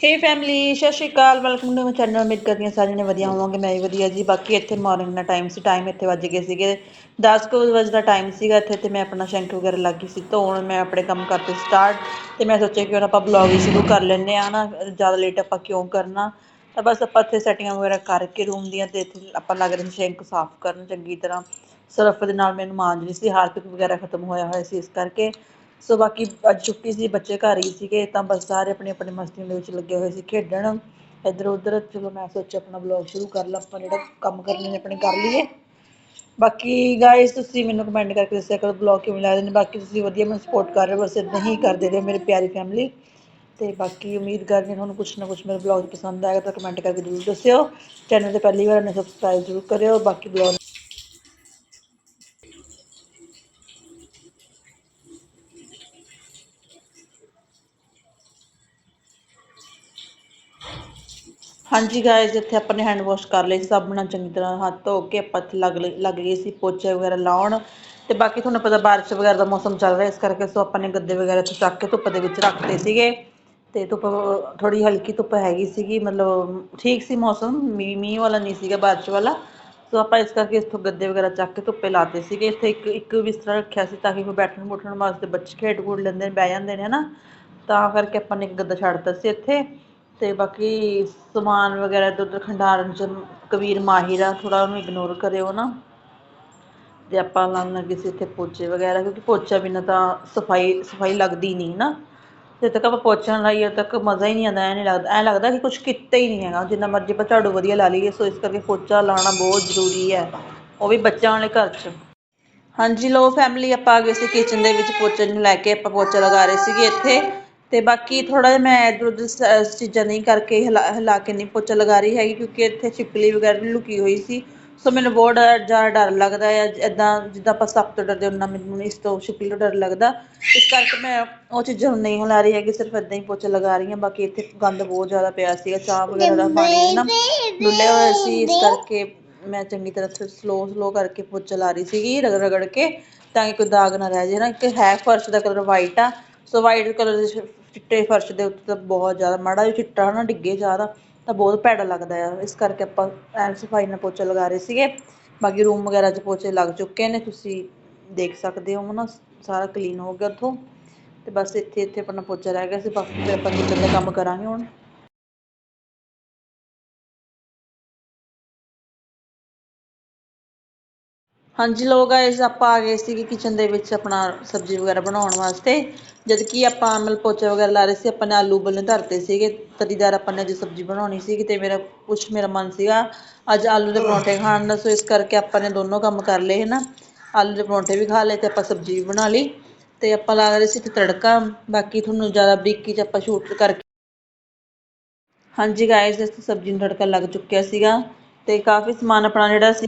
ਹੇ family ਸਤਿ ਸ਼੍ਰੀ ਅਕਾਲ। ਵੈਲਕਮ ਟੂ ਮਾਈ ਚੈਨਲ ਉਮੀਦ ਕਰਦੀ ਹਾਂ ਸਾਰਿਆਂ ਨੇ ਵਧੀਆ ਹੋਵੋਗੇ, ਮੈਂ ਵੀ ਵਧੀਆ ਜੀ। ਬਾਕੀ ਇੱਥੇ ਮਾਰਨਿੰਗ ਦਾ ਟਾਈਮ ਸੀ ਟਾਈਮ ਇੱਥੇ ਵੱਜ ਗਏ ਸੀਗੇ। 10 ਕੁ ਵਜੇ ਦਾ ਟਾਈਮ ਸੀਗਾ, ਇੱਥੇ ਤੇ ਮੈਂ ਆਪਣਾ ਸ਼ੈਂਕ ਵਗੈਰਾ ਲੱਗ ਗਈ ਸੀ, ਧੋਣ ਮੈਂ ਆਪਣੇ ਕੰਮ ਕਰਤੇ ਸਟਾਰਟ ਤੇ ਮੈਂ ਸੋਚਿਆ ਕਿ ਹੁਣ ਆਪਾਂ ਬਲੌਗ ਹੀ ਸ਼ੁਰੂ ਕਰ ਲੈਂਦੇ ਆ ਨਾ, ਜ਼ਿਆਦਾ ਲੇਟ ਆਪਾਂ ਕਿਉਂ ਕਰਨਾ? ਤਾਂ ਬਸ ਆਪਾਂ ਇੱਥੇ ਸੈਟਿੰਗਾਂ ਵਗੈਰਾ ਕਰਕੇ ਰੂਮ ਦੀਆਂ ਤੇ ਇੱਥੇ ਆਪਾਂ ਲੱਗ ਰਹੇ ਸ਼ੈਂਕ ਸਾਫ਼ ਕਰਨ ਚੰਗੀ ਤਰ੍ਹਾਂ। ਸਰਫ ਦੇ ਨਾਲ ਮੈਨੂੰ ਮਾਂਜ ਰਹੀ ਸੀ, ਹਾਰਪਿਕ ਵਗੈਰਾ ਖਤਮ ਹੋਇਆ ਹੋਇਆ ਸੀ ਇਸ ਕਰਕੇ। ਸੋ ਬਾਕੀ ਅੱਜ ਛੁੱਟੀ ਸੀ, ਬੱਚੇ ਘਰ ਹੀ ਸੀਗੇ, ਤਾਂ ਬਸ ਸਾਰੇ ਆਪਣੀ ਆਪਣੇ ਮਸਤੀਆਂ ਦੇ ਵਿੱਚ ਲੱਗੇ ਹੋਏ ਸੀ ਖੇਡਣ। ਇੱਧਰ ਉੱਧਰ ਚਲੋ ਮੈਂ ਸੋਚਿਆ ਆਪਣਾ ਬਲੌਗ ਸ਼ੁਰੂ ਕਰ ਲਾਂ, ਆਪਾਂ ਜਿਹੜਾ ਕੰਮ ਕਰਨੇ ਨੇ ਆਪਣੇ ਕਰ ਲਈਏ। ਬਾਕੀ ਗਾਇਸ ਤੁਸੀਂ ਮੈਨੂੰ ਕਮੈਂਟ ਕਰਕੇ ਦੱਸਿਆ ਕਰੋ ਬਲੌਗ ਕਿਵੇਂ ਲੱਗਦੇ ਨੇ, ਬਾਕੀ ਤੁਸੀਂ ਵਧੀਆ ਮੈਨੂੰ ਸਪੋਰਟ ਕਰ ਰਹੇ ਹੋ, ਬਸ ਇਦਾਂ ਹੀ ਕਰਦੇ ਰਹੋ ਮੇਰੀ ਪਿਆਰੀ ਫੈਮਿਲੀ ਤੇ ਬਾਕੀ ਉਮੀਦ ਕਰਦੀ ਹਾਂ ਤੁਹਾਨੂੰ ਕੁਛ ਨਾ ਕੁਛ ਮੇਰੇ ਬਲੌਗ ਪਸੰਦ ਆਏਗਾ, ਤਾਂ ਕਮੈਂਟ ਕਰਕੇ ਜ਼ਰੂਰ ਦੱਸਿਓ। ਚੈਨਲ ਤੇ ਪਹਿਲੀ ਵਾਰ ਨੇ ਸਬਸਕ੍ਰਾਈਬ ਜ਼ਰੂਰ ਕਰਿਓ, ਬਾਕੀ ਬਲੌਗ ਹਾਂਜੀ ਗਾਇਜ਼ ਇੱਥੇ ਆਪਾਂ ਨੇ ਹੈਂਡ ਵਾਸ਼ ਕਰ ਲਏ ਸੀ ਸਾਬਣ ਨਾਲ ਚੰਗੀ ਤਰ੍ਹਾਂ ਹੱਥ ਧੋ ਕੇ ਆਪਾਂ ਇੱਥੇ ਲੱਗ ਲਏ- ਲੱਗ ਗਏ ਸੀ ਪੋਚੇ ਵਗੈਰਾ ਲਾਉਣ ਤੇ ਬਾਕੀ ਤੁਹਾਨੂੰ ਪਤਾ ਬਾਰਿਸ਼ ਵਗੈਰਾ ਦਾ ਮੌਸਮ ਚੱਲ ਰਿਹਾ, ਇਸ ਕਰਕੇ ਸੋ ਆਪਾਂ ਨੇ ਗੱਦੇ ਵਗੈਰਾ ਇੱਥੇ ਚੱਕ ਕੇ ਧੁੱਪ ਦੇ ਵਿੱਚ ਰੱਖਤੇ ਸੀਗੇ ਤੇ ਧੁੱਪ ਥੋੜੀ ਹਲਕੀ ਧੁੱਪ ਹੈਗੀ ਸੀਗੀ, ਮਤਲਬ ਠੀਕ ਸੀ ਮੌਸਮ, ਮੀਂਹ ਮੀਂਹ ਵਾਲਾ ਨਹੀਂ ਸੀਗਾ ਬਾਰਿਸ਼ ਵਾਲਾ। ਸੋ ਆਪਾਂ ਇਸ ਕਰਕੇ ਇੱਥੋਂ ਗੱਦੇ ਵਗੈਰਾ ਚੱਕ ਕੇ ਧੁੱਪੇ ਲਾਤੇ ਸੀਗੇ, ਇੱਥੇ ਇੱਕ ਇੱਕ ਬਿਸਤਰਾ ਰੱਖਿਆ ਸੀ ਤਾਂ ਕਿ ਕੋਈ ਬੈਠਣ ਬੁੱਠਣ ਵਾਸਤੇ ਬੱਚੇ ਖੇਡ ਖੂਡ ਲੈਂਦੇ ਨੇ, ਬਹਿ ਜਾਂਦੇ ਨੇ, ਹਨਾ। ਤਾਂ ਕਰਕੇ ਆਪਾਂ ਨੇ ਇੱਕ ਗੱਦਾ ਛੱਡਤਾ ਸੀ ਇੱਥੇ। ਤੇ ਬਾਕੀ ਸਮਾਨ ਵਗੈਰਾ ਇੱਧਰ ਉੱਧਰ ਖੰਡਾਰਨ ਚ ਕਬੀਰ, ਮਾਹਿਰ ਆ ਥੋੜਾ ਉਹਨੂੰ ਇਗਨੋਰ ਕਰਿਓ ਨਾ। ਤੇ ਆਪਾਂ ਲਾਉਣ ਲੱਗੇ ਸੀ ਇੱਥੇ ਪੋਚੇ ਵਗੈਰਾ, ਕਿਉਂਕਿ ਪੋਚਾ ਬਿਨਾਂ ਤਾਂ ਸਫ਼ਾਈ ਸਫ਼ਾਈ ਲੱਗਦੀ ਨਹੀਂ ਨਾ। ਜਦ ਤੱਕ ਆਪਾਂ ਪੋਚਾ ਨਾ ਲਾਈਏ, ਉਦੋਂ ਤੱਕ ਮਜ਼ਾ ਹੀ ਨਹੀਂ ਆਉਂਦਾ, ਐ ਨਹੀਂ ਲੱਗਦਾ, ਐ ਲੱਗਦਾ ਕਿ ਕੁਝ ਕੀਤਾ ਹੀ ਨਹੀਂ ਹੈਗਾ। ਜਿੰਨਾ ਮਰਜ਼ੀ ਆਪਾਂ ਝਾੜੂ ਵਧੀਆ ਲਾ ਲਈਏ, ਸੋ ਇਸ ਕਰਕੇ ਪੋਚਾ ਲਾਉਣਾ ਬਹੁਤ ਜ਼ਰੂਰੀ ਹੈ, ਉਹ ਵੀ ਬੱਚਿਆਂ ਵਾਲੇ ਘਰ 'ਚ। ਹਾਂਜੀ ਲੋ ਫੈਮਿਲੀ ਆਪਾਂ ਆ ਗਏ ਸੀ ਕਿਚਨ ਦੇ ਵਿੱਚ, ਪੋਚੇ ਨੂੰ ਲੈ ਕੇ ਆਪਾਂ ਪੋਚਾ ਲਗਾ ਰਹੇ ਸੀਗੇ ਇੱਥੇ। ਅਤੇ ਬਾਕੀ ਥੋੜ੍ਹਾ ਜਿਹਾ ਮੈਂ ਇੱਧਰ ਉੱਧਰ ਸ- ਚੀਜ਼ਾਂ ਨਹੀਂ ਕਰਕੇ ਹਿਲਾ ਹਿਲਾ ਕੇ ਨਹੀਂ ਪੋਚਾ ਲਗਾ ਰਹੀ ਹੈਗੀ ਕਿਉਂਕਿ ਇੱਥੇ ਛਿਪਕਲੀ ਵਗੈਰਾ ਵੀ ਲੁਕੀ ਹੋਈ ਸੀ। ਸੋ ਮੈਨੂੰ ਬਹੁਤ ਡਰ- ਜ਼ਿਆਦਾ ਡਰ ਲੱਗਦਾ ਆ ਇੱਦਾਂ ਜਿੱਦਾਂ ਆਪਾਂ ਸੱਪ ਤੋਂ ਡਰਦੇ ਉਹਨਾਂ ਮੈਨੂੰ ਇਸ ਤੋਂ ਛਿਪਕਲੀ ਤੋਂ ਡਰ ਲੱਗਦਾ। ਇਸ ਕਰਕੇ ਮੈਂ ਉਹ ਚੀਜ਼ਾਂ ਨੂੰ ਨਹੀਂ ਹਿਲਾ ਰਹੀ ਹੈਗੀ, ਸਿਰਫ ਇੱਦਾਂ ਹੀ ਪੋਚਾ ਲਗਾ ਰਹੀ ਹਾਂ, ਬਾਕੀ ਇੱਥੇ ਗੰਦ ਬਹੁਤ ਜ਼ਿਆਦਾ ਪਿਆ ਸੀਗਾ, ਚਾਹ ਵਗੈਰਾ ਦਾ ਪਾਣੀ ਨਾ ਡੁੱਲਿਆ ਹੋਇਆ ਸੀ, ਇਸ ਕਰਕੇ ਮੈਂ ਚੰਗੀ ਤਰ੍ਹਾਂ ਸਲੋ ਸਲੋ ਕਰਕੇ ਪੋਚਾ ਲਾ ਰਹੀ ਸੀਗੀ, ਰਗੜ ਰਗੜ ਕੇ, ਤਾਂ ਕਿ ਕੋਈ ਦਾਗ ਨਾ ਰਹਿ ਜਾਏ ਨਾ, ਇੱਕ ਹੈ ਫਰਸ਼ ਦਾ ਕਲਰ ਵਾਈਟ ਆ, ਸੋ ਵਾਈਟ ਕਲਰ ਦੇ ਚਿੱਟੇ ਫਰਸ਼ ਦੇ ਉੱਤੇ ਤਾਂ ਬਹੁਤ ਜ਼ਿਆਦਾ, ਮਾੜਾ ਜਿਹਾ ਚਿੱਟਾ ਨਾ ਡਿੱਗੇ ਜ਼ਿਆਦਾ ਤਾਂ ਬਹੁਤ ਭੈੜਾ ਲੱਗਦਾ ਆ ਇਸ ਕਰਕੇ ਆਪਾਂ ਐਨ ਸਫ਼ਾਈ ਨਾਲ ਪੋਚਾ ਲਗਾ ਰਹੇ ਸੀਗੇ। ਬਾਕੀ ਰੂਮ ਵਗੈਰਾ 'ਚ ਪੋਚੇ ਲੱਗ ਚੁੱਕੇ ਨੇ, ਤੁਸੀਂ ਦੇਖ ਸਕਦੇ ਹੋ ਨਾ ਸਾਰਾ ਕਲੀਨ ਹੋ ਗਿਆ ਉੱਥੋਂ। ਤੇ ਬਸ ਇੱਥੇ ਇੱਥੇ ਆਪਣਾ ਪੋਚਾ ਰਹਿ ਗਿਆ ਸੀ, ਬਾਕੀ ਫਿਰ ਆਪਾਂ ਕਿਚਨ ਦਾ ਕੰਮ ਕਰਾਂਗੇ ਹੁਣ। ਹਾਂਜੀ ਲੋ ਗਾਇਸ ਆਪਾਂ ਆ ਗਏ ਸੀਗੇ ਕਿਚਨ ਦੇ ਵਿੱਚ ਆਪਣਾ ਸਬਜ਼ੀ ਵਗੈਰਾ ਬਣਾਉਣ ਵਾਸਤੇ। ਜਦ ਕਿ ਆਪਾਂ ਮਤਲਬ ਪੋਚਾ ਵਗੈਰਾ ਲਾ ਰਹੇ ਸੀ, ਆਪਾਂ ਨੇ ਆਲੂ ਉਬਲਣੇ ਧਰਤੇ ਸੀਗੇ। ਤਰੀਦਾਰ ਆਪਾਂ ਨੇ ਅੱਜ ਸਬਜ਼ੀ ਬਣਾਉਣੀ ਸੀਗੀ ਤੇ ਮੇਰਾ, ਕੁਛ ਮੇਰਾ ਮਨ ਸੀਗਾ, ਅੱਜ ਆਲੂ ਦੇ ਪਰੌਂਠੇ ਖਾਣ ਦਾ। ਸੋ ਇਸ ਕਰਕੇ ਆਪਾਂ ਨੇ ਦੋਨੋਂ ਕੰਮ ਕਰ ਲਏ, ਹਨਾ। ਆਲੂ ਦੇ ਪਰੌਂਠੇ ਵੀ ਖਾ ਲਏ ਤੇ ਆਪਾਂ ਸਬਜ਼ੀ ਵੀ ਬਣਾ ਲਈ। ਤੇ ਆਪਾਂ ਲਾ ਰਹੇ ਸੀ ਤੇ ਤੜਕਾ, ਬਾਕੀ ਤੁਹਾਨੂੰ ਜ਼ਿਆਦਾ ਬਰੀਕੀ ਚ ਆਪਾਂ ਸ਼ੂਟ ਕਰਕੇ ਹਾਂਜੀ ਗਾਇਸ ਇਸ ਸਬਜ਼ੀ ਨੂੰ ਤੜਕਾ ਲੱਗ ਚੁੱਕਿਆ ਸੀਗਾ। ਤੇ ਕਾਫੀ ਸਮਾਨ ਆਪਣਾ ਜਿਹੜਾ ਸੀ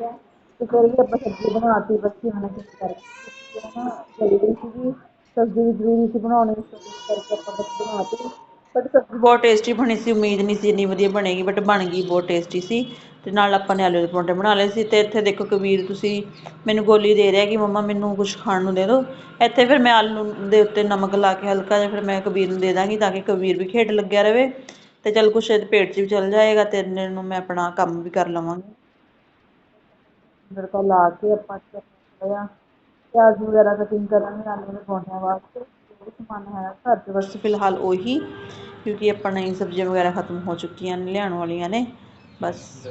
ਤੇ ਫਿਰ ਵੀ ਆਪਾਂ ਸਬਜ਼ੀ ਬਣਾਤੀ ਬੱਚਿਆਂ ਨੇ ਕਿਸ ਕਰਕੇ ਨਾ ਜਲਦੀ ਸੀਗੀ। ਸਬਜ਼ੀ ਵੀ ਜ਼ਰੂਰੀ ਸੀ ਬਣਾਉਣੀ, ਇਸ ਕਰਕੇ ਆਪਾਂ ਬਸ ਬਣਾਤੀ। ਬਟ ਸਬਜ਼ੀ ਬਹੁਤ ਟੇਸਟੀ ਬਣੀ ਸੀ, ਉਮੀਦ ਨਹੀਂ ਸੀ ਇੰਨੀ ਵਧੀਆ ਬਣੇਗੀ, ਬਟ ਬਣ ਗਈ, ਬਹੁਤ ਟੇਸਟੀ ਸੀ। ਤੇ ਨਾਲ ਆਪਾਂ ਨੇ ਆਲੂ ਦੇ ਪਰੌਂਠੇ ਬਣਾ ਲਏ ਸੀ। ਤੇ ਇੱਥੇ ਦੇਖੋ ਕਬੀਰ, ਤੁਸੀਂ ਮੈਨੂੰ ਗੋਲੀ ਦੇ ਰਿਹਾ ਕਿ ਮੰਮਾ ਮੈਨੂੰ ਕੁਝ ਖਾਣ ਨੂੰ ਦੇ ਦਿਓ। ਇੱਥੇ ਫਿਰ ਮੈਂ ਆਲੂ ਦੇ ਉੱਤੇ ਨਮਕ ਲਾ ਕੇ ਹਲਕਾ ਜਿਹਾ ਫਿਰ ਮੈਂ ਕਬੀਰ ਨੂੰ ਦੇ ਦਾਂਗੀ ਤਾਂ ਕਿ ਕਬੀਰ ਵੀ ਖੇਡ ਲੱਗਿਆ ਰਵੇ। ਤੇ ਚਲ ਕੁਛ ਇਹਦੇ ਪੇਟ 'ਚ ਵੀ ਚਲ ਜਾਏਗਾ ਤੇ ਇੰਨੇ ਮੈਂ ਆਪਣਾ ਕੰਮ ਵੀ ਕਰ ਲਵਾਂਗੀ। ਤੜਕਾ ਲਾ ਕੇ ਆਪਾਂ ਥੋੜ੍ਹਾ ਪਿਆਜ਼ ਵਗੈਰਾ ਕਟਿੰਗ ਕਰਾਂਗੇ ਆਲੂ ਦੇ ਪਰੌਂਠਿਆਂ ਵਾਸਤੇ। ਜੋ ਸਮਾਨ ਹੈ ਘਰ 'ਚ ਬਸ ਫਿਲਹਾਲ ਉਹੀ, ਕਿਉਂਕਿ ਆਪਾਂ ਨਹੀਂ ਸਬਜ਼ੀਆਂ ਵਗੈਰਾ ਖਤਮ ਹੋ ਚੁੱਕੀਆਂ ਨੇ, ਲਿਆਉਣ ਵਾਲੀਆਂ ਨੇ। ਬਸ।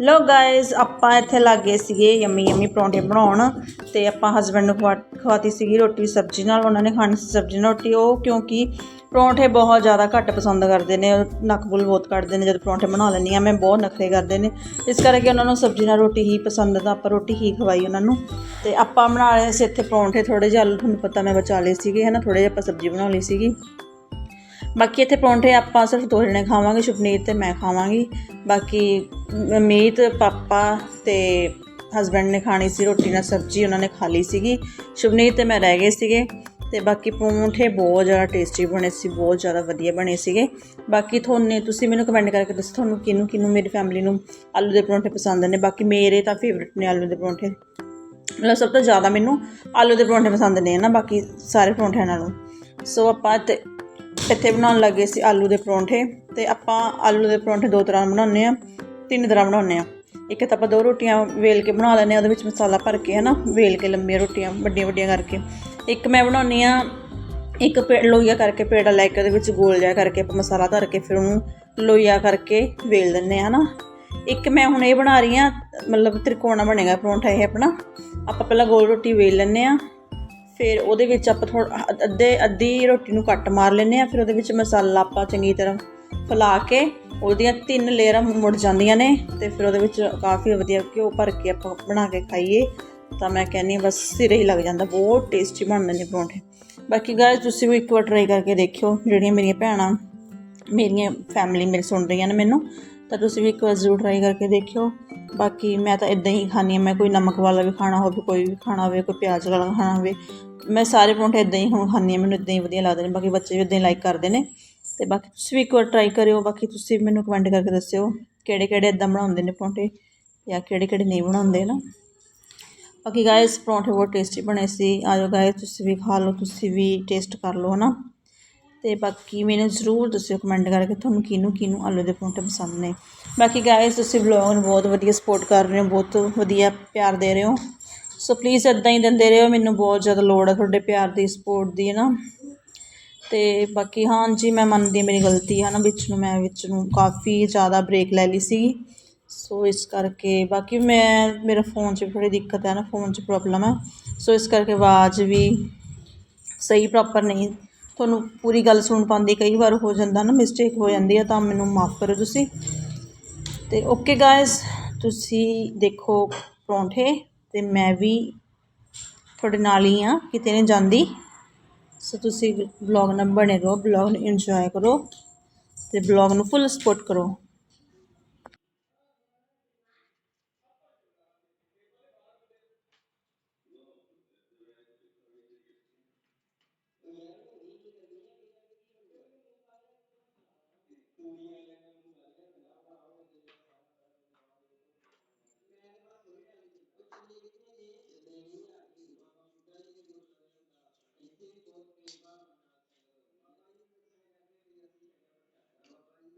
ਲੋ ਗਾਇਸ ਆਪਾਂ ਇੱਥੇ ਲੱਗੇ ਸੀਗੇ ਯਮੀ ਯਮੀ ਪਰੌਂਠੇ ਬਣਾਉਣ ਤੇ ਆਪਾਂ ਹਸਬੰਡ ਨੂੰ ਖਵਾ, ਖਵਾਤੀ ਸੀਗੀ ਰੋਟੀ ਸਬਜ਼ੀ ਨਾਲ, ਉਹਨਾਂ ਨੇ ਖਾਣੀ ਸੀ ਸਬਜ਼ੀ ਨਾਲ ਰੋਟੀ। ਉਹ ਕਿਉਂਕਿ ਪਰੌਂਠੇ ਬਹੁਤ ਜ਼ਿਆਦਾ ਘੱਟ ਪਸੰਦ ਕਰਦੇ ਨੇ ਉਹ ਨੱਕ ਬੁੱਲ ਬਹੁਤ ਕੱਢਦੇ ਨੇ ਜਦ ਪਰੌਂਠੇ ਬਣਾ ਲੈਂਦੀ ਆ ਮੈਂ ਬਹੁਤ ਨਖਰੇ ਕਰਦੇ ਨੇ। ਇਸ ਕਰਕੇ ਉਹਨਾਂ ਨੂੰ ਸਬਜ਼ੀ ਨਾਲ ਰੋਟੀ ਹੀ ਪਸੰਦ ਤਾਂ ਆਪਾਂ ਰੋਟੀ ਹੀ ਖਵਾਈ ਉਹਨਾਂ ਨੂੰ। ਤੇ ਆਪਾਂ ਬਣਾ ਲਏ ਸੀ ਇੱਥੇ ਪਰੌਂਠੇ ਥੋੜੇ ਜਿਹੇ ਆਲੂ ਤੁਹਾਨੂੰ ਪਤਾ ਮੈਂ ਬਚਾ ਲਏ ਸੀਗੇ ਹੈ ਨਾ ਥੋੜੇ ਜਿਹੇ ਆਪਾਂ ਸਬਜ਼ੀ ਬਣਾ ਲਈ ਸੀਗੀ। ਬਾਕੀ ਇੱਥੇ ਪਰੌਂਠੇ ਆਪਾਂ ਸਿਰਫ ਦੋ ਜਣੇ ਖਾਵਾਂਗੇ, ਸ਼ੁਭਨੀਤ ਤੇ ਮੈਂ ਖਾਵਾਂਗੀ। ਬਾਕੀ ਮੀਤ, ਪਾਪਾ ਤੇ ਹਸਬੰਡ ਨੇ ਖਾਣੀ ਸੀ ਰੋਟੀ ਨਾਲ ਸਬਜ਼ੀ, ਉਹਨਾਂ ਨੇ ਖਾ ਲਈ ਸੀਗੀ। ਸ਼ੁਭਨੀਤ ਤੇ ਮੈਂ ਰਹਿ ਗਏ ਸੀਗੇ ਤੇ ਬਾਕੀ ਪਰੌਂਠੇ ਬਹੁਤ ਜ਼ਿਆਦਾ ਟੇਸਟੀ ਬਣੇ ਸੀ, ਬਹੁਤ ਜ਼ਿਆਦਾ ਵਧੀਆ ਬਣੇ ਸੀਗੇ। ਬਾਕੀ ਤੁਹਾਨੂੰ, ਤੁਸੀਂ ਮੈਨੂੰ ਕਮੈਂਟ ਕਰਕੇ ਦੱਸੋ ਤੁਹਾਨੂੰ ਕਿਹਨੂੰ ਕਿਹਨੂੰ ਮੇਰੀ ਫੈਮਿਲੀ ਨੂੰ ਆਲੂ ਦੇ ਪਰੌਂਠੇ ਪਸੰਦ ਨੇ। ਬਾਕੀ ਮੇਰੇ ਤਾਂ ਫੇਵਰਿਟ ਨੇ ਆਲੂ ਦੇ ਪਰੌਂਠੇ। ਮਤਲਬ ਸਭ ਤੋਂ ਜ਼ਿਆਦਾ ਮੈਨੂੰ ਆਲੂ ਦੇ ਪਰੌਂਠੇ ਪਸੰਦ ਨੇ ਨਾ, ਬਾਕੀ ਸਾਰੇ ਪਰੌਂਠਿਆਂ ਨਾਲੋਂ। ਸੋ ਆਪਾਂ ਤੇ ਇੱਥੇ ਬਣਾਉਣ ਲੱਗੇ ਸੀ ਆਲੂ ਦੇ ਪਰੌਂਠੇ ਤੇ ਆਪਾਂ ਆਲੂ ਦੇ ਪਰੌਂਠੇ ਦੋ ਤਰ੍ਹਾਂ ਬਣਾਉਂਦੇ ਆ ਤਿੰਨ ਤਰ੍ਹਾਂ ਬਣਾਉਂਦੇ ਆ ਇੱਕ ਤਾਂ ਆਪਾਂ ਦੋ ਰੋਟੀਆਂ ਵੇਲ ਕੇ ਬਣਾ ਲੈਂਦੇ ਆ ਉਹਦੇ ਵਿੱਚ ਮਸਾਲਾ ਭਰ ਕੇ ਹਨਾ, ਵੇਲ ਕੇ ਲੰਮੀਆਂ ਰੋਟੀਆਂ, ਵੱਡੀਆਂ ਵੱਡੀਆਂ ਕਰਕੇ। ਇੱਕ ਮੈਂ ਬਣਾਉਂਦੀ ਆ ਇੱਕ ਪੇ, ਲੋਈਆ ਕਰਕੇ ਪੇੜਾ ਲੈ ਕੇ ਉਹਦੇ ਵਿੱਚ ਗੋਲ ਜਿਹਾ ਕਰਕੇ ਆਪਾਂ ਮਸਾਲਾ ਧਰ ਕੇ ਫਿਰ ਉਹਨੂੰ ਲੋਈਆ ਕਰਕੇ ਵੇਲ ਦਿੰਦੇ ਆ ਹਨਾ। ਇੱਕ ਮੈਂ ਹੁਣ ਇਹ ਬਣਾ ਰਹੀ ਆ ਮਤਲਬ ਤ੍ਰਿਕੋਣਾ ਬਣੇਗਾ ਪਰੌਂਠਾ ਇਹ ਆਪਣਾ। ਆਪਾਂ ਪਹਿਲਾਂ ਗੋਲ ਰੋਟੀ ਵੇਲ ਲੈਂਦੇ ਆ ਫਿਰ ਉਹਦੇ ਵਿੱਚ ਆਪਾਂ ਥੋੜਾ ਅੱਧੇ, ਅੱਧੀ ਰੋਟੀ ਨੂੰ ਕੱਟ ਮਾਰ ਲੈਂਦੇ ਆ ਫਿਰ ਉਹਦੇ ਵਿੱਚ ਮਸਾਲਾ ਆਪਾਂ ਚੰਗੀ ਤਰ੍ਹਾਂ ਫੈਲਾ ਕੇ ਉਹਦੀਆਂ ਤਿੰਨ ਲੇਅਰਾਂ ਮੁੜ ਜਾਂਦੀਆਂ ਨੇ ਤੇ ਫਿਰ ਉਹਦੇ ਵਿੱਚ ਕਾਫੀ ਵਧੀਆ ਘਿਓ ਭਰ ਕੇ ਆਪਾਂ ਬਣਾ ਕੇ ਖਾਈਏ ਤਾਂ ਮੈਂ ਕਹਿੰਦੀ ਹਾਂ ਬਸ ਸਿਰੇ ਹੀ ਲੱਗ ਜਾਂਦਾ, ਬਹੁਤ ਟੇਸਟੀ ਬਣਦੇ ਨੇ ਪਰੌਂਠੇ। ਬਾਕੀ ਗਾਇਸ ਤੁਸੀਂ ਵੀ ਇੱਕ ਵਾਰ ਟਰਾਈ ਕਰਕੇ ਦੇਖਿਓ ਜਿਹੜੀਆਂ ਮੇਰੀਆਂ ਭੈਣਾਂ, ਮੇਰੀਆਂ ਫੈਮਿਲੀ ਮੇਰੇ ਸੁਣ ਰਹੀਆਂ ਨੇ ਮੈਨੂੰ, ਤਾਂ ਤੁਸੀਂ ਵੀ ਇੱਕ ਵਾਰ ਜ਼ਰੂਰ ਟਰਾਈ ਕਰਕੇ ਦੇਖਿਓ। ਬਾਕੀ ਮੈਂ ਤਾਂ ਇਦਾਂ ਹੀ ਖਾਣੀ ਆ ਮੈਂ ਕੋਈ ਨਮਕ ਵਾਲਾ ਵੀ ਖਾਣਾ ਹੋਵੇ, ਕੋਈ ਵੀ ਖਾਣਾ ਹੋਵੇ, ਕੋਈ ਪਿਆਜ਼ ਵਾਲਾ ਖਾਣਾ ਹੋਵੇ ਮੈਂ ਸਾਰੇ ਪਰੌਂਠੇ ਇਦਾਂ ਹੀ ਹੁਣ ਖਾਂਦੀ ਹਾਂ, ਮੈਨੂੰ ਇਦਾਂ ਹੀ ਵਧੀਆ ਲੱਗਦੇ ਨੇ, ਬਾਕੀ ਬੱਚੇ ਵੀ ਇਦਾਂ ਹੀ ਲਾਈਕ ਕਰਦੇ ਨੇ। ਤੇ ਬਾਕੀ ਤੁਸੀਂ ਵੀ ਇੱਕ ਵਾਰ ਟਰਾਈ ਕਰਿਓ, ਬਾਕੀ ਤੁਸੀਂ ਮੈਨੂੰ ਕਮੈਂਟ ਕਰਕੇ ਦੱਸਿਓ ਕਿਹੜੇ ਕਿਹੜੇ ਇਦਾਂ ਬਣਾਉਂਦੇ ਨੇ ਪਰੌਂਠੇ ਜਾਂ ਕਿਹੜੇ ਕਿਹੜੇ ਨਹੀਂ ਬਣਾਉਂਦੇ ਨਾ। ਬਾਕੀ ਗਾਇਸ ਪਰੌਂਠੇ ਬਹੁਤ ਟੇਸਟੀ ਬਣੇ ਸੀ। ਆਜੋ ਗਾਇਸ ਤੁਸੀਂ ਵੀ ਖਾ ਲਓ, ਤੁਸੀਂ ਵੀ ਟੇਸਟ ਕਰ ਲਓ, ਹਨਾ। ਤੇ ਬਾਕੀ ਮੈਨੂੰ ਜ਼ਰੂਰ ਦੱਸਿਓ ਕਮੈਂਟ ਕਰਕੇ ਤੁਹਾਨੂੰ ਕਿਹਨੂੰ ਕਿਹਨੂੰ ਆਲੂ ਦੇ ਪਰੌਂਠੇ ਪਸੰਦ ਨੇ। ਬਾਕੀ ਗਾਇਸ ਤੁਸੀਂ ਵਲੌਗ ਨੂੰ ਬਹੁਤ ਵਧੀਆ ਸਪੋਰਟ ਕਰ ਰਹੇ ਹੋ, ਬਹੁਤ ਵਧੀਆ ਪਿਆਰ ਦੇ ਰਹੇ ਹੋ। ਸੋ ਪਲੀਜ਼ ਇਦਾਂ ਹੀ ਦਿੰਦੇ ਰਹੋ, ਮੈਨੂੰ ਬਹੁਤ ਜ਼ਿਆਦਾ ਲੋੜ ਹੈ ਤੁਹਾਡੇ ਪਿਆਰ ਦੀ ਸਪੋਰਟ ਦੀ ਹੈ ਨਾ ਤੇ ਬਾਕੀ ਹਾਂਜੀ ਮੈਂ ਮੰਨਦੀ ਹਾਂ ਮੇਰੀ ਗਲਤੀ ਹੈ ਨਾ ਵਿੱਚ ਨੂੰ, ਮੈਂ ਵਿੱਚ ਨੂੰ ਕਾਫੀ ਜ਼ਿਆਦਾ ਬ੍ਰੇਕ ਲੈ ਲਈ ਸੀ ਸੋ ਇਸ ਕਰਕੇ, ਬਾਕੀ ਮੈਂ, ਮੇਰਾ ਫੋਨ 'ਚ ਥੋੜੀ ਦਿੱਕਤ ਹੈ ਨਾ ਫੋਨ 'ਚ ਪ੍ਰੋਬਲਮ ਹੈ ਸੋ ਇਸ ਕਰਕੇ ਆਵਾਜ਼ ਵੀ ਸਹੀ ਪ੍ਰੋਪਰ ਨਹੀਂ। ਤੁਹਾਨੂੰ ਪੂਰੀ ਗੱਲ ਸੁਣ ਪਾਉਂਦੀ, ਕਈ ਵਾਰ ਹੋ ਜਾਂਦਾ ਨਾ ਮਿਸਟੇਕ ਹੋ ਜਾਂਦੀ ਹੈ ਤਾਂ ਮੈਨੂੰ ਮਾਫ ਕਰੋ ਤੁਸੀਂ। ਤੇ ਓਕੇ ਗਾਇਸ ਤੁਸੀਂ ਦੇਖੋ ਪਰੌਂਠੇ। ਤੇ ਮੈਂ ਵੀ ਤੁਹਾਡੇ ਨਾਲ ਹੀ ਹਾਂ, ਕਿਤੇ ਨਹੀਂ ਜਾਂਦੀ। ਸੋ ਤੁਸੀਂ ਬਲੌਗ ਨਾਲ ਬਣੇ ਰਹੋ ਬਲੌਗ ਨੂੰ ਇੰਜੋਏ ਕਰੋ ਅਤੇ ਬਲੌਗ ਨੂੰ ਫੁੱਲ ਸਪੋਰਟ ਕਰੋ।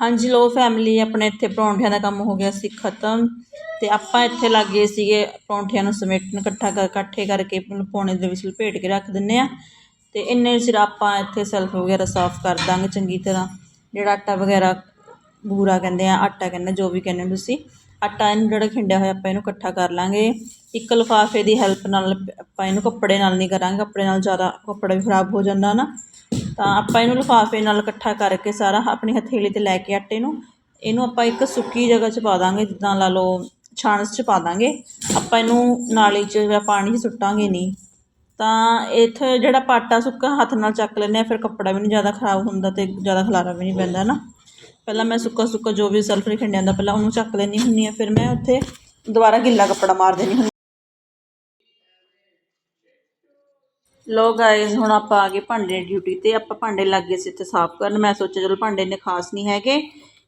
ਹਾਂਜੀ ਲੋ ਫੈਮਿਲੀ ਆਪਣੇ ਇੱਥੇ ਪਰੌਂਠਿਆਂ ਦਾ ਕੰਮ ਹੋ ਗਿਆ ਸੀ ਖਤਮ ਤੇ ਆਪਾਂ ਇੱਥੇ ਲੱਗ ਗਏ ਸੀਗੇ ਪਰੌਂਠਿਆਂ ਨੂੰ ਸਮੇਟਣ, ਇਕੱਠਾ ਕਰ ਇਕੱਠੇ ਕਰਕੇ ਪੌਣੇ ਦੇ ਵਿੱਚ ਲਪੇਟ ਕੇ ਰੱਖ ਦਿੰਨੇ ਆ ਤੇ ਇੰਨੇ ਚਿਰ ਆਪਾਂ ਇੱਥੇ ਸੈਲਫ ਵਗੈਰਾ ਸਾਫ਼ ਕਰ ਦਾਂਗੇ ਚੰਗੀ ਤਰ੍ਹਾਂ। ਜਿਹੜਾ ਆਟਾ ਵਗੈਰਾ ਬੂਰਾ ਕਹਿੰਦੇ ਆ, ਆਟਾ ਕਹਿੰਦੇ ਜੋ ਵੀ ਕਹਿੰਦੇ ਹੋ ਤੁਸੀਂ। ਆਟਾ ਇਹਨੂੰ ਜਿਹੜਾ ਖਿੰਡਿਆ ਹੋਇਆ ਆਪਾਂ ਇਹਨੂੰ ਇਕੱਠਾ ਕਰ ਲਾਂਗੇ। ਇੱਕ ਲਿਫਾਫੇ ਦੀ ਹੈਲਪ ਨਾਲ ਆਪਾਂ ਇਹਨੂੰ ਕੱਪੜੇ ਨਾਲ ਨਹੀਂ ਕਰਾਂਗੇ, ਕੱਪੜੇ ਨਾਲ ਜ਼ਿਆਦਾ ਕੱਪੜਾ ਵੀ ਖਰਾਬ ਹੋ ਜਾਂਦਾ ਨਾ। ਤਾਂ ਆਪਾਂ ਇਹਨੂੰ ਲਿਫਾਫੇ ਨਾਲ ਇਕੱਠਾ ਕਰਕੇ ਸਾਰਾ ਆਪਣੀ ਹਥੇਲੀ ਤੇ ਲੈ ਕੇ ਆਟੇ ਨੂੰ, ਇਹਨੂੰ ਆਪਾਂ ਇੱਕ ਸੁੱਕੀ ਜਗ੍ਹਾ 'ਚ ਪਾ ਦਾਂਗੇ, ਜਿੱਦਾਂ ਲਾ ਲਓ ਛਾਣਸ 'ਚ ਪਾ ਦਾਂਗੇ। ਆਪਾਂ ਇਹਨੂੰ ਨਾਲੀ 'ਚ ਜਾਂ ਪਾਣੀ 'ਚ ਸੁੱਟਾਂਗੇ ਨਹੀਂ। ਤਾਂ ਇੱਥੇ ਜਿਹੜਾ ਪਾਟਾ ਸੁੱਕਾ ਹੱਥ ਨਾਲ ਚੱਕ ਲੈਂਦੇ ਆ ਫਿਰ ਕੱਪੜਾ ਵੀ ਨਹੀਂ ਜ਼ਿਆਦਾ ਖਰਾਬ ਹੁੰਦਾ ਤੇ ਜ਼ਿਆਦਾ ਖਲਾਰਾ ਵੀ ਨਹੀਂ ਪੈਂਦਾ ਨਾ। ਪਹਿਲਾਂ ਮੈਂ ਸੁੱਕਾ ਸੁੱਕਾ ਜੋ ਵੀ ਸਲਫਰ ਖਿੰਡਿਆਂ ਦਾ ਪਹਿਲਾਂ ਉਹਨੂੰ ਚੱਕ ਲੈਂਦੀ ਹੁੰਦੀ ਆ ਫਿਰ ਮੈਂ ਉੱਥੇ ਦੁਬਾਰਾ ਗਿੱਲਾ ਕੱਪੜਾ ਮਾਰ ਦੇਣੀ ਹੁੰਦੀ ਲੋ ਗਾਇਜ਼ ਹੁਣ ਆਪਾਂ ਆ ਗਏ ਭਾਂਡੇ ਡਿਊਟੀ ਤੇ। ਆਪਾਂ ਭਾਂਡੇ ਲੱਗ ਗਏ ਸੀ ਇੱਥੇ ਸਾਫ਼ ਕਰਨ। ਮੈਂ ਸੋਚਿਆ ਚਲੋ ਭਾਂਡੇ ਨੇ ਖਾਸ ਨਹੀਂ ਹੈਗੇ।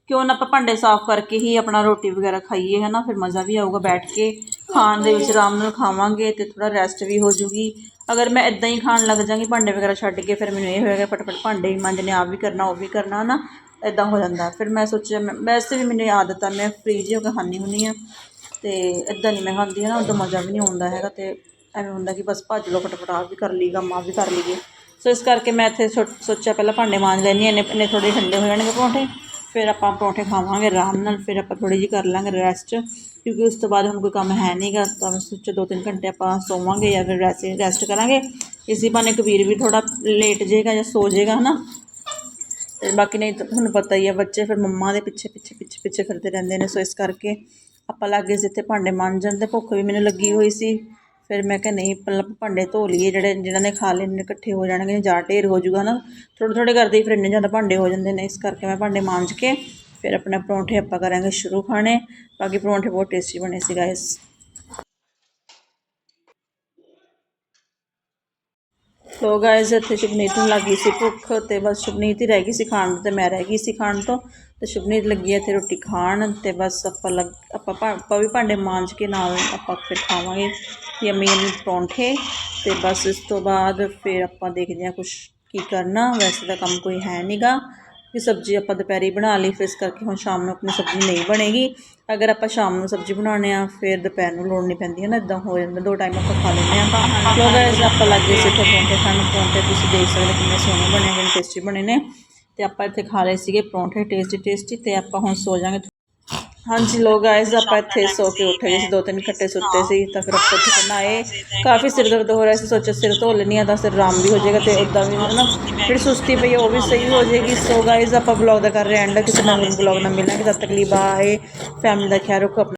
ਕਿਉਂ ਨਾ ਆਪਾਂ ਭਾਂਡੇ ਸਾਫ਼ ਕਰਕੇ ਹੀ ਆਪਣਾ ਰੋਟੀ ਵਗੈਰਾ ਖਾਈਏ ਹੈ ਨਾ ਫਿਰ ਮਜ਼ਾ ਵੀ ਆਊਗਾ ਬੈਠ ਕੇ। ਖਾਣ ਦੇ ਵਿੱਚ ਆਰਾਮ ਨਾਲ ਖਾਵਾਂਗੇ ਤੇ ਥੋੜਾ ਰੈਸਟ ਵੀ ਹੋ ਜੂਗੀ ਅਗਰ ਮੈਂ ਇਦਾਂ ਹੀ ਖਾਣ ਲੱਗ ਜਾਵਾਂਗੀ ਭਾਂਡੇ ਵਗੈਰਾ ਛੱਡ ਕੇ, ਫਿਰ ਮੈਨੂੰ ਇਹ ਹੋਏਗਾ ਫਟਾਫਟ ਭਾਂਡੇ ਹੀ ਮਾਂਜਣੇ, ਆਪ ਵੀ ਕਰਨਾ, ਉਹ ਵੀ ਕਰਨਾ ਨਾ ਇਦਾਂ ਹੋ ਜਾਂਦਾ। ਫਿਰ ਮੈਂ ਸੋਚਿਆ, ਮੈਂ ਵੈਸੇ ਵੀ ਮੈਨੂੰ ਆਦਤ ਆ ਮੈਂ ਫ੍ਰੀ ਹੋ ਕੇ ਖਾਂਦੀ ਹੁੰਦੀ ਆ ਤੇ ਇਦਾਂ ਨਹੀਂ ਮੈਂ ਖਾਂਦੀ ਨਾ ਉਦੋਂ ਮਜ਼ਾ ਵੀ ਨਹੀਂ ਆਉਂਦਾ ਹੈਗਾ ਤੇ ਐਵੇਂ ਹੁੰਦਾ ਕਿ ਬਸ ਭੱਜ ਲਓ ਫਟਾਫਟ ਆਪ ਵੀ ਕਰ ਲਈ ਕੰਮ ਆਪ ਵੀ ਕਰ ਲਈਏ। ਸੋ ਇਸ ਕਰਕੇ ਮੈਂ ਇੱਥੇ ਸੋ- ਸੋਚਿਆ ਪਹਿਲਾਂ ਭਾਂਡੇ ਮਾਂਜ ਲੈਂਦੀ ਹਾਂ, ਇੰਨੇ ਇੰਨੇ ਥੋੜ੍ਹੇ ਠੰਡੇ ਹੋ ਜਾਣਗੇ ਪਰੌਂਠੇ। ਫਿਰ ਆਪਾਂ ਪਰੌਂਠੇ ਖਾਵਾਂਗੇ ਆਰਾਮ ਨਾਲ, ਫਿਰ ਆਪਾਂ ਥੋੜ੍ਹੀ ਜਿਹੀ ਕਰ ਲਾਂਗੇ ਰੈਸਟ ਕਿਉਂਕਿ ਉਸ ਤੋਂ ਬਾਅਦ ਹੁਣ ਕੋਈ ਕੰਮ ਹੈ ਨਹੀਂਗਾ, ਤਾਂ ਮੈਂ ਸੋਚਿਆ ਦੋ ਤਿੰਨ ਘੰਟੇ ਆਪਾਂ ਸੋਵਾਂਗੇ ਜਾਂ ਫਿਰ ਵੈਸੇ ਰੈਸਟ ਕਰਾਂਗੇ। ਇਸੇ ਬਹਾਨੇ ਕਬੀਰ ਵੀ ਥੋੜਾ ਲੇਟ ਜਾਏਗਾ ਜਾਂ ਸੋ ਜਾਏਗਾ ਹਨਾ? ਤੇ ਬਾਕੀ ਨਹੀਂ ਤਾਂ ਤੁਹਾਨੂੰ ਪਤਾ ਹੀ ਆ, ਬੱਚੇ ਫਿਰ ਮੰਮਾ ਦੇ ਪਿੱਛੇ ਪਿੱਛੇ ਪਿੱਛੇ ਪਿੱਛੇ ਫਿਰਦੇ ਰਹਿੰਦੇ ਨੇ, ਸੋ ਇਸ ਕਰਕੇ ਆਪਾਂ ਲੱਗੇ ਸੀ ਇੱਥੇ ਭਾਂਡੇ ਮਾਂਜਣ ਤੇ ਭੁੱਖ ਵੀ ਮੈਨੂੰ ਲੱਗੀ ਹੋਈ ਸੀ। ਫਿਰ ਮੈਂ ਕਿਹਾ ਨਹੀਂ ਪਹਿਲਾਂ ਭਾਂਡੇ ਧੋ ਲਈਏ, ਜਿਹੜੇ ਜਿਹਨਾਂ ਨੇ ਖਾ ਲਏ ਇਕੱਠੇ ਹੋ ਜਾਣਗੇ, ਜਾਂ ਢੇਰ ਹੋ ਜਾਊਗਾ ਨਾ, ਥੋੜ੍ਹੇ ਥੋੜ੍ਹੇ ਕਰਦੇ ਹੀ ਫਿਰ ਇੰਨੇ ਜ਼ਿਆਦਾ ਭਾਂਡੇ ਹੋ ਜਾਂਦੇ ਨੇ, ਇਸ ਕਰਕੇ ਮੈਂ ਭਾਂਡੇ ਮਾਂਜ ਕੇ ਫਿਰ ਆਪਣੇ ਪਰੌਂਠੇ ਆਪਾਂ ਕਰਾਂਗੇ ਸ਼ੁਰੂ ਖਾਣੇ, ਬਾਕੀ ਪਰੌਂਠੇ ਬਹੁਤ ਟੇਸਟੀ ਬਣੇ ਸੀ ਗਾਇਸ ਸੋ ਗਾਇਸ ਇੱਥੇ ਸ਼ੁਭਨੀਤ ਨੂੰ ਲੱਗੀ ਸੀ ਭੁੱਖ ਤੇ ਬਸ ਸ਼ੁਭਨੀਤ ਹੀ ਰਹਿ ਗਈ ਸੀ ਖਾਣ ਤੋਂ ਤੇ ਮੈਂ ਰਹਿ ਗਈ ਸੀ ਖਾਣ ਤੋਂ ਤੇ ਸ਼ੁਭਨੀਤ ਲੱਗੀ ਇੱਥੇ ਰੋਟੀ ਖਾਣ ਤੇ ਬਸ ਆਪਾਂ ਲੱਗ, ਆਪਾਂ ਭਾ- ਆਪਾਂ ਵੀ ਭਾਂਡੇ ਮਾਂਜ ਕੇ ਨਾਲ ਆਪਾਂ ਫਿਰ ਖਾਵਾਂਗੇ। ਯਮੀ ਯਮੀ ਪਰੌਂਠੇ ਤੇ ਬਸ ਇਸ ਤੋਂ ਬਾਅਦ ਫਿਰ ਆਪਾਂ ਦੇਖਦੇ ਹਾਂ ਕੁਛ ਕੀ ਕਰਨਾ। ਵੈਸੇ ਤਾਂ ਕੰਮ ਕੋਈ ਹੈ ਨਹੀਂਗਾ ਕਿ ਸਬਜ਼ੀ ਆਪਾਂ ਦੁਪਹਿਰੇ ਬਣਾ ਲਈ, ਫਿਰ ਇਸ ਕਰਕੇ ਹੁਣ ਸ਼ਾਮ ਨੂੰ ਆਪਣੀ ਸਬਜ਼ੀ ਨਹੀਂ ਬਣੇਗੀ। ਅਗਰ ਆਪਾਂ ਸ਼ਾਮ ਨੂੰ ਸਬਜ਼ੀ ਬਣਾਉਂਦੇ ਆ ਫਿਰ ਦੁਪਹਿਰ ਨੂੰ ਲੋੜ ਨਹੀਂ ਪੈਂਦੀ ਹੈ ਨਾ ਇਦਾਂ ਹੋ ਜਾਂਦਾ, ਦੋ ਟਾਈਮ ਆਪਾਂ ਖਾ ਲੈਂਦੇ ਹਾਂ। ਕਿਉਂ ਗਾਇਸ ਆਪਾਂ ਲੱਗੇ ਸੀ ਇੱਥੇ ਪਰੌਂਠੇ ਖਾਣ ਪਰੌਂਠੇ ਤੁਸੀਂ ਦੇਖ ਸਕਦੇ ਕਿੰਨੇ ਸੋਹਣੇ ਬਣੇ ਕਿੰਨੇ ਟੇਸਟੀ ਬਣੇ ਨੇ। ਤੇ ਆਪਾਂ ਇੱਥੇ ਖਾ ਲਏ ਸੀਗੇ ਪਰੌਂਠੇ ਟੇਸਟੀ ਟੇਸਟੀ ਤੇ ਆਪਾਂ ਹੁਣ ਸੋ ਜਾਾਂਗੇ ਹਾਂਜੀ ਲੋ ਗਾਇਸ ਆਪਾਂ ਇੱਥੇ ਸੋ ਕੇ ਉੱਠ ਗਏ ਸੀ, ਦੋ ਤਿੰਨ ਘੱਟੇ ਸੁੱਤੇ ਸੀ, ਤਾਂ ਫਿਰ ਆਪਾਂ ਉੱਠ ਕੇ ਆਏ। ਕਾਫੀ ਸਿਰ ਦਰਦ ਹੋ ਰਿਹਾ ਸੀ, ਸੋਚਿਆ ਸਿਰ ਧੋ ਲੈਂਦੀ ਹਾਂ ਤਾਂ ਸਿਰ ਆਰਾਮ ਵੀ ਹੋ ਜਾਏਗਾ ਤੇ ਉਦਾਂ ਵੀ ਨਾ ਜਿਹੜੀ ਸੁਸਤੀ ਪਈ ਹੈ ਉਹ ਵੀ ਸਹੀ ਹੋ ਜਾਏਗੀ। ਸੋ ਗਾਇਸ ਆਪਾਂ ਬਲੌਗ ਦਾ ਕਰ ਰਹੇ ਐਂਡ ਕਿਸੇ ਨਵੇਂ ਬਲੌਗ ਨਾਲ ਮਿਲਾਂਗੇ ਤਦ ਤੱਕ ਲਈ ਬਾਏ ਫੈਮਿਲੀ ਦਾ ਖਿਆਲ ਰੱਖੋ, ਆਪਣਾ